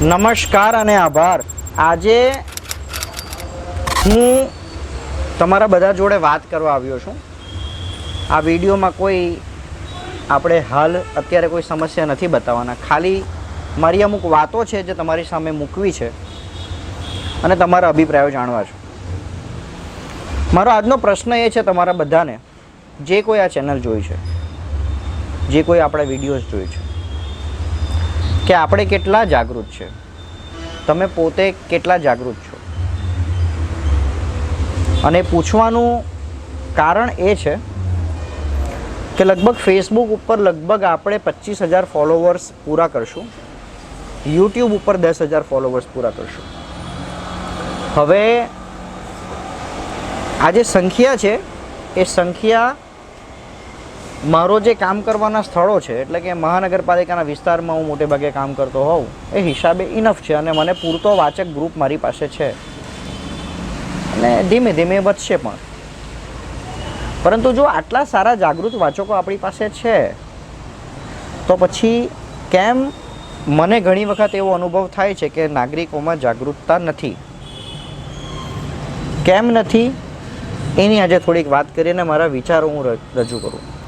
નમસ્કાર અને આભાર. આજે હું તમારા બધા જોડે વાત કરવા આવ્યો છું. આ વિડીયોમાં કોઈ આપણે હાલ અત્યારે કોઈ સમસ્યા નથી બતાવવાના. ખાલી મારી અમુક વાતો છે જે તમારી સામે મૂકવી છે અને તમારા અભિપ્રાયો જાણવા છે. મારો આજનો પ્રશ્ન એ છે તમારા બધાને, જે કોઈ આ ચેનલ જોઈ છે, જે કોઈ આપણા વિડીયોઝ જોઈ છે કે આપણે કેટલા જાગૃત છે? તમે પોતે કેટલા જાગૃત છો? અને પૂછવાનું કારણ એ છે કે લગભગ ફેસબુક ઉપર લગભગ આપણે પચીસ હજાર ફોલોવર્સ પૂરા કરશું. યુટ્યુબ ઉપર દસ હજાર ફોલોવર્સ પૂરા કરશું. હવે આ જે સંખ્યા છે, એ સંખ્યા મારો જે કામ કરવાના સ્થળો છે, એટલે કે મહાનગરપાલિકાના વિસ્તારમાં હું મોટે ભાગે કામ કરતો હોઉં, એ હિસાબે ઇનફ છે અને મને પૂરતો વાચક ગ્રુપ મારી પાસે છે. અને ધીમે ધીમે વધશે પણ. પરંતુ જો આટલા સારા જાગૃત વાચકો આપણી પાસે છે, તો પછી કેમ મને ઘણી વખત એવો અનુભવ થાય છે કે નાગરિકોમાં જાગૃતતા નથી? કેમ નથી? એની આજે થોડીક વાત કરીને મારા વિચારો હું રજૂ કરું.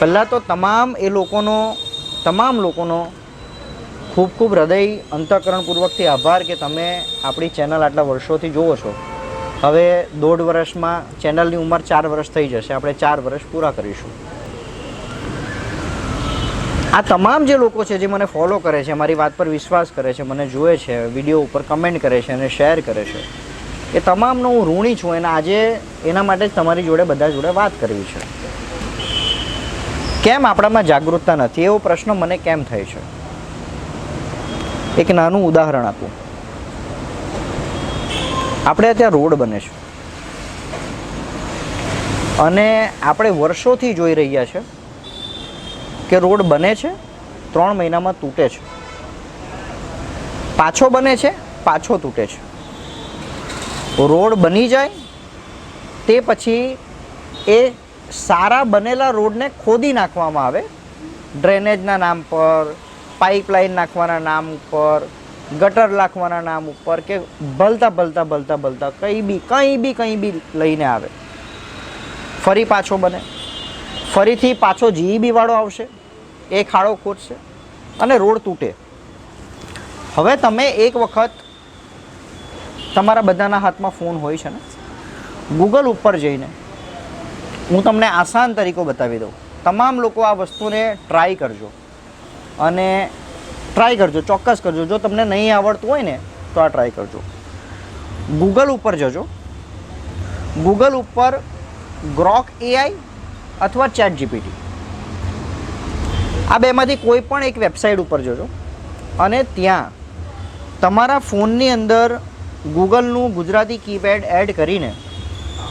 પહેલાં તો તમામ એ લોકોનો, તમામ લોકોનો ખૂબ ખૂબ હૃદય અંતઃકરણપૂર્વકથી આભાર કે તમે આપણી ચેનલ આટલા વર્ષોથી જુઓ છો. હવે દોઢ વર્ષમાં ચેનલની ઉંમર ચાર વર્ષ થઈ જશે. આપણે ચાર વર્ષ પૂરા કરીશું. આ તમામ જે લોકો છે જે મને ફોલો કરે છે, મારી વાત પર વિશ્વાસ કરે છે, મને જુએ છે, વીડિયો ઉપર કમેન્ટ કરે છે અને શેર કરે છે, એ તમામનો હું ઋણી છું અને આજે એના માટે જ તમારી જોડે બધા જોડે વાત કરવી છે. કેમ આપણામાં જાગૃતતા નથી? એવો પ્રશ્ન મને કેમ થાય છે? એક નાનું ઉદાહરણ આપું. આપણે ત્યાં રોડ બને છે. અને આપણે વર્ષોથી જોઈ રહ્યા છે કે રોડ બને છે, ત્રણ મહિનામાં તૂટે છે. પાછો બને છે, પાછો તૂટે છે. રોડ બની જાય, તે પછી એ સારા બનેલા રોડને ખોદી નાખવામાં આવે. ડ્રેનેજના નામ પર, પાઇપલાઇન નાખવાના નામ ઉપર, ગટર નાખવાના નામ ઉપર કે ભલતા ભલતા ભલતા ભલતા કંઈ બી કંઈ બી કંઈ બી લઈને આવે. ફરી પાછો બને. ફરીથી પાછો જીઈબીવાળો આવશે. એ ખાડો ખોદશે અને રોડ તૂટે. હવે તમે એક વખત તમારા બધાના હાથમાં ફોન હોય છે ને? ગૂગલ ઉપર જઈને હું તમને આસાન તરીકો બતાવી દઉં. તમામ લોકો આ વસ્તુને ટ્રાય કરજો. અને ટ્રાય કરજો, ચોક્કસ કરજો. જો તમને નહીં આવડતું હોય ને, તો આ ટ્રાય કરજો. ગૂગલ ઉપર જજો. ગૂગલ ઉપર ગ્રોક એઆઈ અથવા ચેટ જીપીટી આ બેમાંથી કોઈ પણ એક વેબસાઇટ ઉપર જજો. અને ત્યાં તમારા ફોનની અંદર ગૂગલનું ગુજરાતી કીપેડ એડ કરીને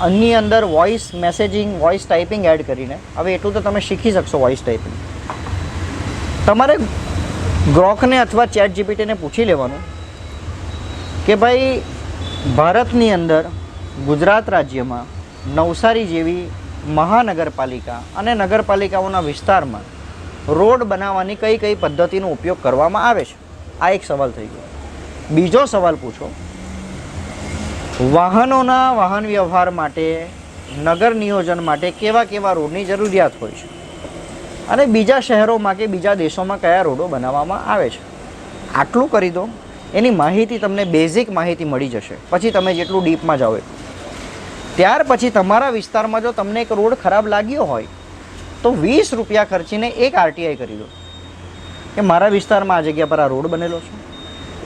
અન્ય અંદર voice messaging voice typing add કરીને. હવે એટલું તો તમે શીખી શકશો વોઇસ ટાઈપિંગ તમારે ગ્રોકને અથવા ચેટ જીપીટીને પૂછી લેવાનું કે ભાઈ, ભારતની અંદર ગુજરાત રાજ્યમાં નવસારી જેવી મહાનગરપાલિકા અને નગરપાલિકાઓના વિસ્તારમાં રોડ બનાવવાની કઈ કઈ પદ્ધતિનો ઉપયોગ કરવામાં આવે છે? આ એક સવાલ થઈ ગયો. બીજો સવાલ પૂછો વાહનોના વાહન વ્યવહાર માટે, નગર નિયોજન માટે કેવા કેવા રોડની જરૂરિયાત હોય છે? અને બીજા શહેરોમાં કે બીજા દેશોમાં કયા રોડો બનાવવામાં આવે છે? આટલું કરી દો, એની માહિતી તમને બેઝિક માહિતી મળી જશે. પછી તમે જેટલું ડીપમાં જાઓ. ત્યાર પછી તમારા વિસ્તારમાં જો તમને એક રોડ ખરાબ લાગ્યો હોય, તો વીસ રૂપિયા ખર્ચીને એક આરટીઆઈ કરી દો. કે મારા વિસ્તારમાં આ જગ્યા પર આ રોડ બનેલો છે?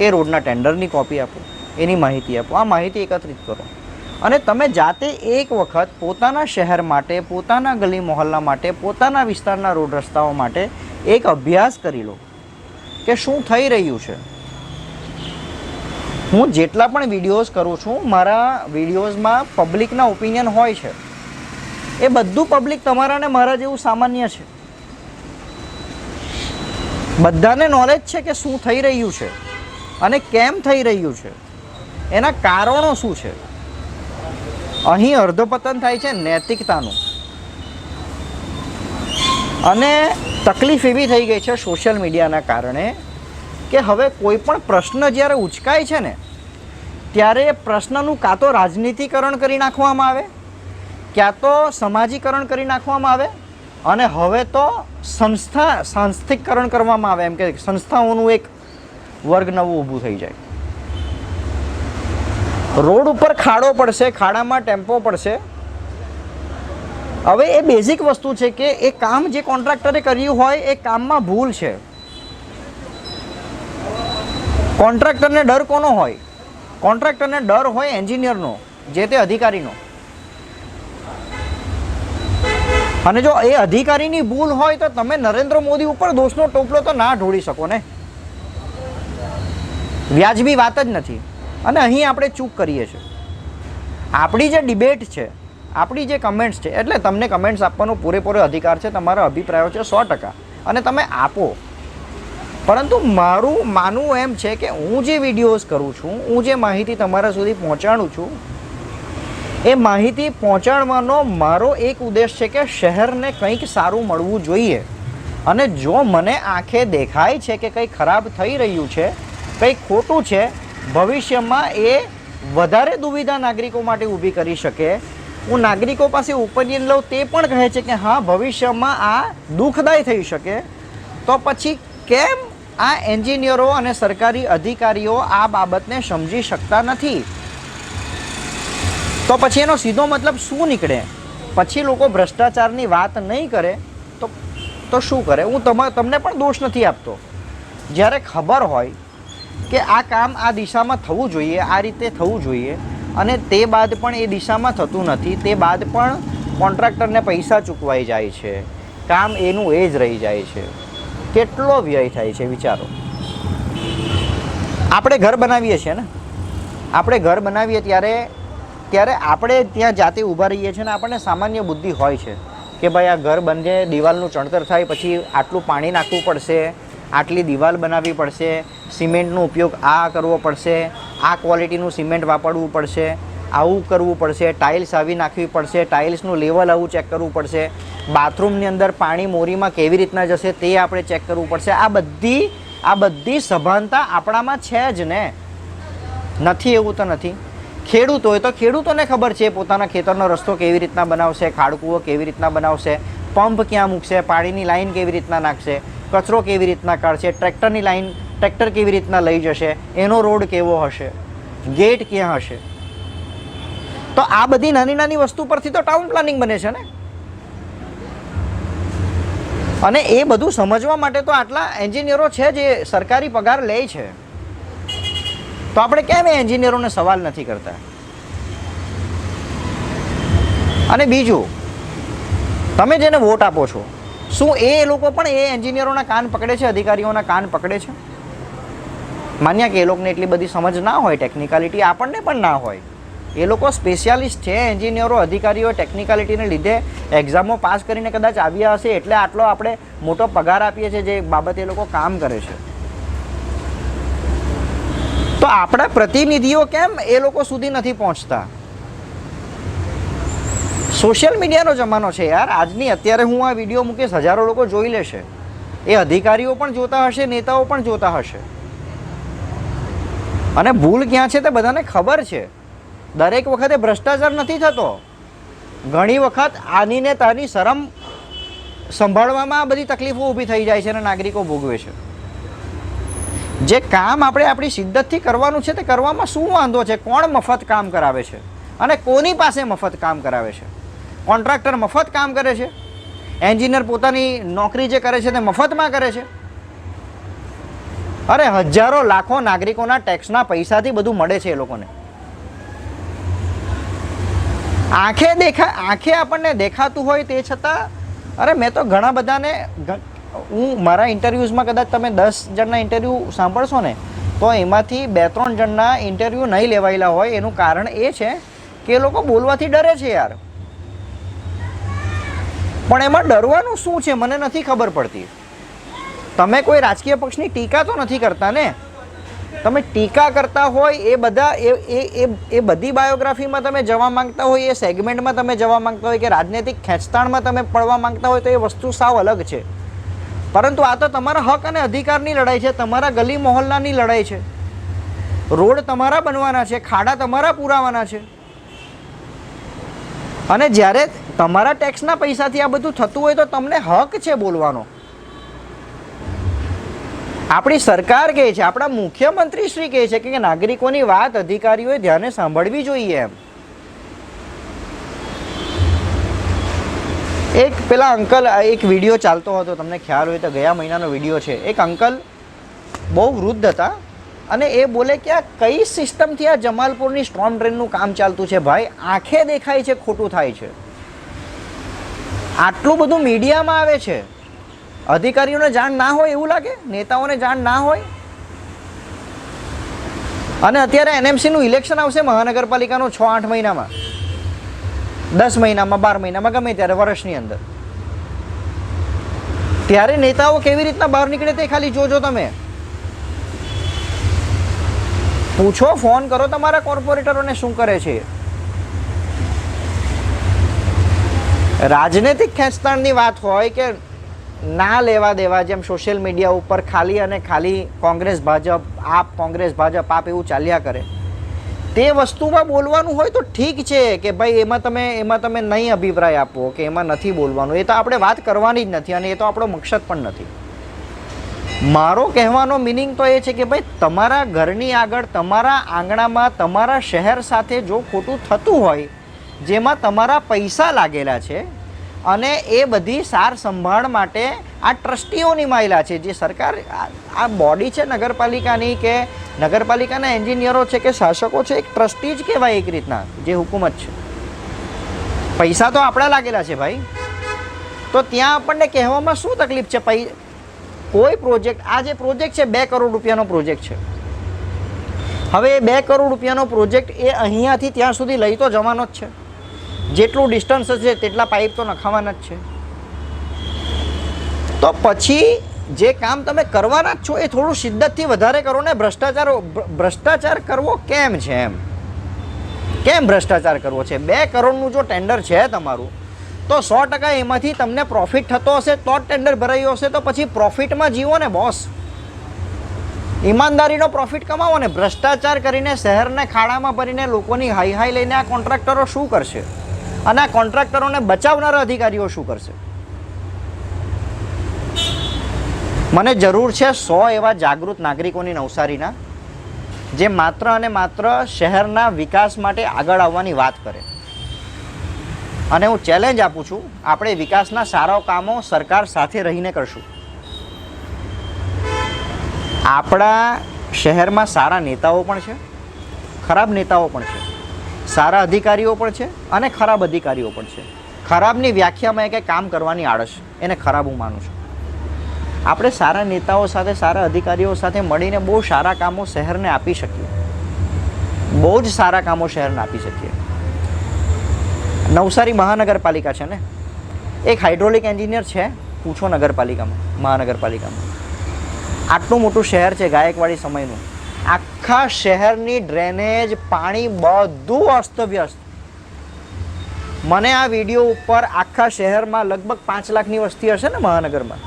એ રોડના ટેન્ડરની કોપી આપો. એની માહિતી આપો. આ માહિતી એકત્રિત કરો. અને તમે જાતે એક વખત પોતાના શહેર માટે, પોતાના ગલી મોહલ્લા માટે, પોતાના વિસ્તારના રોડ રસ્તાઓ માટે એક અભ્યાસ કરી લો કે શું થઈ રહ્યું છે. હું જેટલા પણ વિડીયોઝ કરું છું, મારા વિડીયોઝમાં પબ્લિકના ઓપિનિયન હોય છે. એ બધું પબ્લિક તમારા ને મારા જેવું સામાન્ય છે. બધાને નોલેજ છે કે શું થઈ રહ્યું છે અને કેમ થઈ રહ્યું છે. એના કારણો શું છે? અહીં અર્ધપતન થાય છે નૈતિકતાનું. અને તકલીફ એવી થઈ ગઈ છે સોશિયલ મીડિયાના કારણે કે હવે કોઈ પણ પ્રશ્ન જ્યારે ઉચકાય છે ને, ત્યારે પ્રશ્નનું કાં તો રાજનીતિકરણ કરી નાખવામાં આવે, ક્યાં તો સમાજીકરણ કરી નાખવામાં આવે, અને હવે તો સંસ્થા, સાંસ્થિકકરણ કરવામાં આવે. એમ કે સંસ્થાઓનું એક વર્ગ નવું ઊભું થઈ જાય. રોડ ઉપર ખાડો પડશે, ખાડામાં ટેમ્પો પડશે. હવે એ બેઝિક વસ્તુ છે કે એ કામ જે કોન્ટ્રાક્ટરે કર્યું હોય, એ કામમાં ભૂલ છે. કોન્ટ્રાક્ટરને ડર કોનો હોય? કોન્ટ્રાક્ટરને ડર હોય એન્જિનિયરનો જે તે અધિકારીનો. અને જો એ અધિકારીની ભૂલ હોય તો તમે નરેન્દ્ર મોદી ઉપર દોષનો ટોપલો તો ના ઢોળી શકો ને. વ્યાજબી વાત જ નથી. અને અહીં આપણે ચૂક કરીએ છીએ. આપણી જે ડિબેટ છે, આપણી જે કમેન્ટ્સ છે, એટલે તમને કમેન્ટ્સ આપવાનો પૂરેપૂરો અધિકાર છે, તમારા અભિપ્રાયો છે સો ટકા. અને તમે આપો. પરંતુ મારું માનવું એમ છે કે હું જે વિડીયોઝ કરું છું, હું જે માહિતી તમારા સુધી પહોંચાડું છું, એ માહિતી પહોંચાડવાનો મારો એક ઉદ્દેશ છે કે શહેરને કંઈક સારું મળવું જોઈએ. અને જો મને આંખે દેખાય છે કે કંઈ ખરાબ થઈ રહ્યું છે કંઈક ખોટું છે ભવિષ્યમાં એ વધારે દુવિધા નાગરિકો માટે ઊભી કરી શકે. હું નાગરિકો પાસે ઓપિનિયન લઉં તે પણ કહે છે કે હા, ભવિષ્યમાં આ દુઃખદાય થઈ શકે. તો પછી કેમ આ એન્જિનિયરો અને સરકારી અધિકારીઓ આ બાબતને સમજી શકતા નથી? તો પછી એનો સીધો મતલબ શું નીકળે? પછી લોકો ભ્રષ્ટાચારની વાત નહીં કરે, તો તો શું કરે? હું તમા, તમને પણ દોષ નથી આપતો. જ્યારે ખબર હોય કે આ કામ આ દિશામાં થવું જોઈએ, આ રીતે થવું જોઈએ. અને તે બાદ પણ એ દિશામાં થતું નથી. તે બાદ પણ કોન્ટ્રાક્ટરને પૈસા ચૂકવાઈ જાય છે. કામ એનું એ જ રહી જાય છે. કેટલો વ્યય થાય છે, વિચારો. આપણે ઘર બનાવીએ છીએ ને? આપણે ઘર બનાવીએ ત્યારે ત્યારે આપણે ત્યાં જાતે ઊભા રહીએ છીએ ને આપણને સામાન્ય બુદ્ધિ હોય છે. કે ભાઈ આ ઘર બંધે દિવાલનું ચણતર થાય, પછી આટલું પાણી નાખવું પડશે આટલી દિવાલ બનાવવી પડશે, સિમેન્ટનો ઉપયોગ આ કરવો પડશે, આ ક્વોલિટીનું સિમેન્ટ વાપરવું પડશે, આવું કરવું પડશે, ટાઇલ્સ આવી નાખવી પડશે, ટાઇલ્સનું લેવલ આવું ચેક કરવું પડશે, બાથરૂમની અંદર પાણી મોરીમાં કેવી રીતના જશે તે આપણે ચેક કરવું પડશે. આ બધી આ બધી સભાનતા આપણામાં છે જ ને. નથી એવું તો નથી. ખેડૂત હોય તો ખેડૂતોને ખબર છે પોતાના ખેતરનો રસ્તો કેવી રીતના બનાવશે ખાડકુઓ કેવી રીતના બનાવશે, પંપ ક્યાં મૂકશે, પાણીની લાઈન કેવી રીતના નાખશે. કચરો કેવી રીતના કાઢશે, ટ્રેક્ટરની લાઈન ટ્રેક્ટર કેવી રીતના લઈ જશે, એનો રોડ કેવો હશે, ગેટ ક્યાં હશે? તો આ બધી નાની નાની વસ્તુ પરથી તો ટાઉન પ્લાનિંગ બને છે ને? અને એ બધું સમજવા માટે તો આટલા એન્જિનિયરો છે જે સરકારી પગાર લે છે. તો આપણે કેમ એ એન્જિનિયરોને સવાલ નથી કરતા? અને બીજું, તમે જેને વોટ આપો છો શું એ લોકો પણ એ એન્જિનિયરોના કાન પકડે છે, અધિકારીઓના કાન પકડે છે? માન્યા કે એ લોકોને એટલી બધી સમજ ના હોય ટેકનિકાલિટી આપણને પણ ના હોય. એ લોકો સ્પેશિયાલિસ્ટ છે, એન્જિનિયરો, અધિકારીઓ ટેકનિકાલિટીને લીધે એક્ઝામો પાસ કરીને કદાચ આવ્યા હશે, એટલે આટલો આપણે મોટો પગાર આપીએ છીએ જે બાબતે એ લોકો કામ કરે છે. તો આપણા પ્રતિનિધિઓ કેમ એ લોકો સુધી નથી પહોંચતા? સોશિયલ મીડિયાનો જમાનો છે યાર. આજની અત્યારે હું આ વીડિયો મૂકીશ, હજારો લોકો જોઈ લેશે. એ અધિકારીઓ પણ જોતા હશે, નેતાઓ પણ જોતા હશે. અને ભૂલ ક્યાં છે તે બધાને ખબર છે. દરેક વખતે ભ્રષ્ટાચાર નથી થતો. ઘણી વખત આની ને તાની શરમ સંભાળવામાં આ બધી તકલીફો ઊભી થઈ જાય છે અને નાગરિકો ભોગવે છે. જે કામ આપણે આપણી શિદ્દતથી કરવાનું છે તે કરવામાં શું વાંધો છે? કોણ મફત કામ કરાવે છે? અને કોની પાસે મફત કામ કરાવે છે? કોન્ટ્રાક્ટર મફત કામ કરે છે, એન્જિનિયર પોતાની નોકરી જે કરે છે તે મફતમાં કરે છે. અરે હજારો લાખો નાગરિકોના ટેક્સના પૈસાથી બધું મળે છે એ લોકોને. આંખે દેખા, આંખે આપણને દેખાતું હોય તે છતાં, અરે મેં તો ઘણા બધાને હું મારા ઇન્ટરવ્યૂઝમાં કદાચ તમે દસ જણના ઇન્ટરવ્યૂ સાંભળશો ને, તો એમાંથી બે ત્રણ જણના ઇન્ટરવ્યૂ નહીં લેવાયેલા હોય, એનું કારણ એ છે કે એ લોકો બોલવાથી ડરે છે યાર. પણ એમાં ડરવાનું શું છે? મને નથી ખબર પડતી. તમે કોઈ રાજકીય પક્ષની ટીકા તો નથી કરતા ને? તમે ટીકા કરતા હોય એ બધા, એ એ એ એ બધી બાયોગ્રાફીમાં તમે જવા માંગતા હોય, એ સેગમેન્ટમાં તમે જવા માંગતા હોય કે રાજનૈતિક ખેંચતાણમાં તમે પડવા માંગતા હોય તો એ વસ્તુ સાવ અલગ છે. પરંતુ આ તો તમારા હક અને અધિકારની લડાઈ છે, તમારા ગલી મોહલ્લાની લડાઈ છે. રોડ તમારા બનવાના છે, ખાડા તમારા પુરાવાના છે. અને જ્યારે તમારા ટેક્સના પૈસાથી આ બધું થતું હોય તો તમને હક છે બોલવાનો. આપણી સરકાર કહે છે, આપણા મુખ્યમંત્રી શ્રી કહે છે કે નાગરિકોની વાત અધિકારીઓએ ધ્યાને સાંભળવી જોઈએ એમ. એક પેલા અંકલ એક વીડિયો ચાલતો હતો, તમને ખ્યાલ હોય તો ગયા મહિનાનો વીડિયો છે. એક અંકલ બહુ વૃદ્ધ હતા અને એ બોલે કે આ કઈ સિસ્ટમથી આ જમાલપુરની સ્ટ્રોમ ટ્રેનનું કામ ચાલતું છે? ભાઈ, આંખે દેખાય છે, ખોટું થાય છે. આટલું બધું મીડિયામાં આવે છે. અધિકારીઓને જાણ ના હોય એવું લાગે? નેતાઓને જાણ ના હોય? અને અત્યારે એનએમસીનું ઇલેક્શન આવશે મહાનગરપાલિકાનું છ, આઠ મહિનામાં. દસ મહિનામાં, બાર મહિનામાં, ગમે ત્યારે વર્ષની અંદર. ત્યારે નેતાઓ કેવી રીતના બહાર નીકળે તે ખાલી જોજો તમે. પૂછો, ફોન કરો તમારા કોર્પોરેટરોને શું કરે છે. રાજનૈતિક ખેંચતાણની વાત હોય કે ના લેવા દેવા જેમ સોશિયલ મીડિયા ઉપર ખાલી અને ખાલી કોંગ્રેસ ભાજપ, આપ કોંગ્રેસ ભાજપ, આપ એવું ચાલ્યા કરે. તે વસ્તુમાં બોલવાનું હોય તો ઠીક છે કે ભાઈ એમાં તમે એમાં તમે નહીં અભિપ્રાય આપો કે એમાં નથી બોલવાનું. એ તો આપણે વાત કરવાની જ નથી અને એ તો આપણો મકસદ પણ નથી. મારો કહેવાનો મિનિંગ તો એ છે કે ભાઈ તમારા ઘરની આગળ, તમારા આંગણામાં, તમારા શહેર સાથે જો ખોટું થતું હોય જેમાં તમારા પૈસા લાગેલા છે અને એ બધી સાર સંભાળ માટે આ ટ્રસ્ટીઓની માયલા છે. જે સરકાર આ- બોડી છે નગરપાલિકાની કે નગરપાલિકાના એન્જિનિયરો છે કે શાસકો છે, એક ટ્રસ્ટી જ કહેવાય એક રીતના, જે હુકુમત છે. પૈસા તો આપણા લાગેલા છે ભાઈ. તો ત્યાં આપણને કહેવામાં શું તકલીફ છે? પૈ કોઈ પ્રોજેક્ટ, આ જે પ્રોજેક્ટ છે, બે કરોડ રૂપિયાનો પ્રોજેક્ટ છે. હવે એ બે કરોડ રૂપિયાનો પ્રોજેક્ટ એ અહીંયાથી ત્યાં સુધી લઈ તો જવાનો જ છે. જેટલું ડિસ્ટન્સ હશે, તેટલા પાઇપ તો નખાવાના જ છે. તો પછી જે કામ તમે કરવાના જ છો, એ થોડું શિદ્દતથી વધારે કરો ને ભ્રષ્ટાચાર ભ્રષ્ટાચાર કરવો કેમ છે એમ? કેમ ભ્રષ્ટાચાર કરવો છે? બે કરોડનું જો ટેન્ડર છે તમારું, તો સો ટકા એમાંથી તમને પ્રોફિટ થતો હશે, તો જ ટેન્ડર ભરાયું હશે, તો પછી પ્રોફિટમાં જીવો ને બોસ ઈમાનદારીનો પ્રોફિટ કમાવો ને. ભ્રષ્ટાચાર કરીને શહેરને ખાડામાં ભરીને લોકોની હાઈ હાઈ લઈને આ કોન્ટ્રાક્ટરો શું કરશે? અને આ કોન્ટ્રાક્ટરોને બચાવનારા અધિકારીઓ શું કરશે? મને જરૂર છે સો એવા જાગૃત નાગરિકોની નવસારીના, જે માત્ર અને માત્ર શહેરના વિકાસ માટે આગળ આવવાની વાત કરે. અને હું ચેલેન્જ આપું છું, આપણે વિકાસના સારા કામો સરકાર સાથે રહીને કરશું. આપણા શહેરમાં સારા નેતાઓ પણ છે, ખરાબ નેતાઓ પણ છે. સારા અધિકારીઓ પણ છે અને ખરાબ અધિકારીઓ પણ છે. ખરાબની વ્યાખ્યામાં એ કંઈ કામ કરવાની આળસ, એને ખરાબ હું માનું છું. આપણે સારા નેતાઓ સાથે, સારા અધિકારીઓ સાથે મળીને બહુ સારા કામો શહેરને આપી શકીએ. બહુ જ સારા કામો શહેરને આપી શકીએ. નવસારી મહાનગરપાલિકા છે ને? એક હાઇડ્રોલિક એન્જિનિયર છે, પૂછો નગરપાલિકામાં, મહાનગરપાલિકામાં. આટલું મોટું શહેર છે ગાયકવાડી સમયનું. આખા શહેરની ડ્રેનેજ, પાણી બધું અસ્તવ્યસ્ત. મને આ વીડિયો ઉપર આખા શહેરમાં લગભગ પાંચ લાખની વસ્તી હશે ને મહાનગરમાં.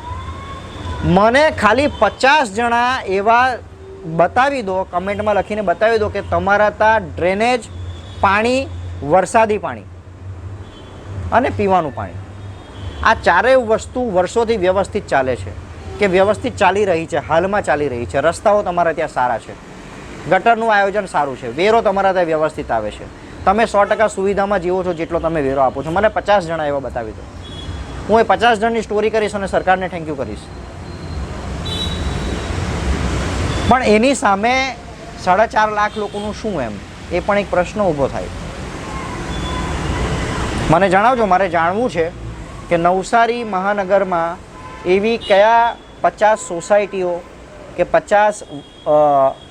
મને ખાલી પચાસ જણા એવા બતાવી દો, કમેન્ટમાં લખીને બતાવી દો કે તમારા ત્યાં ડ્રેનેજ, પાણી, વરસાદી પાણી અને પીવાનું પાણી. આ ચારેય વસ્તુ વર્ષોથી વ્યવસ્થિત ચાલે છે. કે વ્યવસ્થિત ચાલી રહી છે, હાલમાં ચાલી રહી છે. રસ્તાઓ તમારા ત્યાં સારા છે. ગટરનું આયોજન સારું છે. વેરો તમારા ત્યાં વ્યવસ્થિત આવે છે. તમે સો ટકા સુવિધામાં જીવો છો જેટલો તમે વેરો આપો છો. મને પચાસ જણા એવા બતાવી દો. હું એ પચાસ જણની સ્ટોરી કરીશ અને સરકારને થેન્ક યુ કરીશ. પણ એની સામે સાડા ચાર લાખ લોકોનું શું એમ? એ પણ એક પ્રશ્ન ઊભો થાય. મને જણાવજો, મારે જાણવું છે કે નવસારી મહાનગરમાં એવી કયા પચાસ સોસાયટીઓ કે પચાસ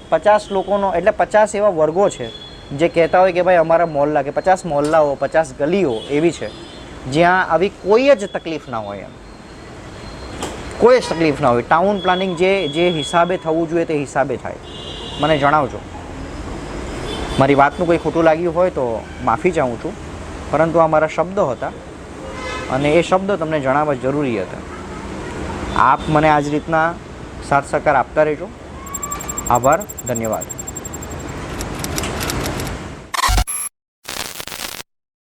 પચાસ લોકોનો, એટલે પચાસ એવા વર્ગો છે, જે કહેતા હોય કે ભાઈ અમારા મોહલ્લા કે પચાસ મોહલ્લાઓ પચાસ ગલીઓ એવી છે, જ્યાં આવી કોઈ જ તકલીફ ના હોય એમ. કોઈ જ તકલીફ ના હોય. ટાઉન પ્લાનિંગ જે જે હિસાબે થવું જોઈએ તે હિસાબે થાય. મને જણાવજો. મારી વાતનું કોઈ ખોટું લાગ્યું હોય તો માફી ચાહું છું. પરંતુ આ મારા શબ્દો હતા અને એ શબ્દો તમને જણાવવા જરૂરી હતા. આપ મને આ જ રીતના સાથ સહકાર આપતા રહેજો. આભાર ધન્યવાદ.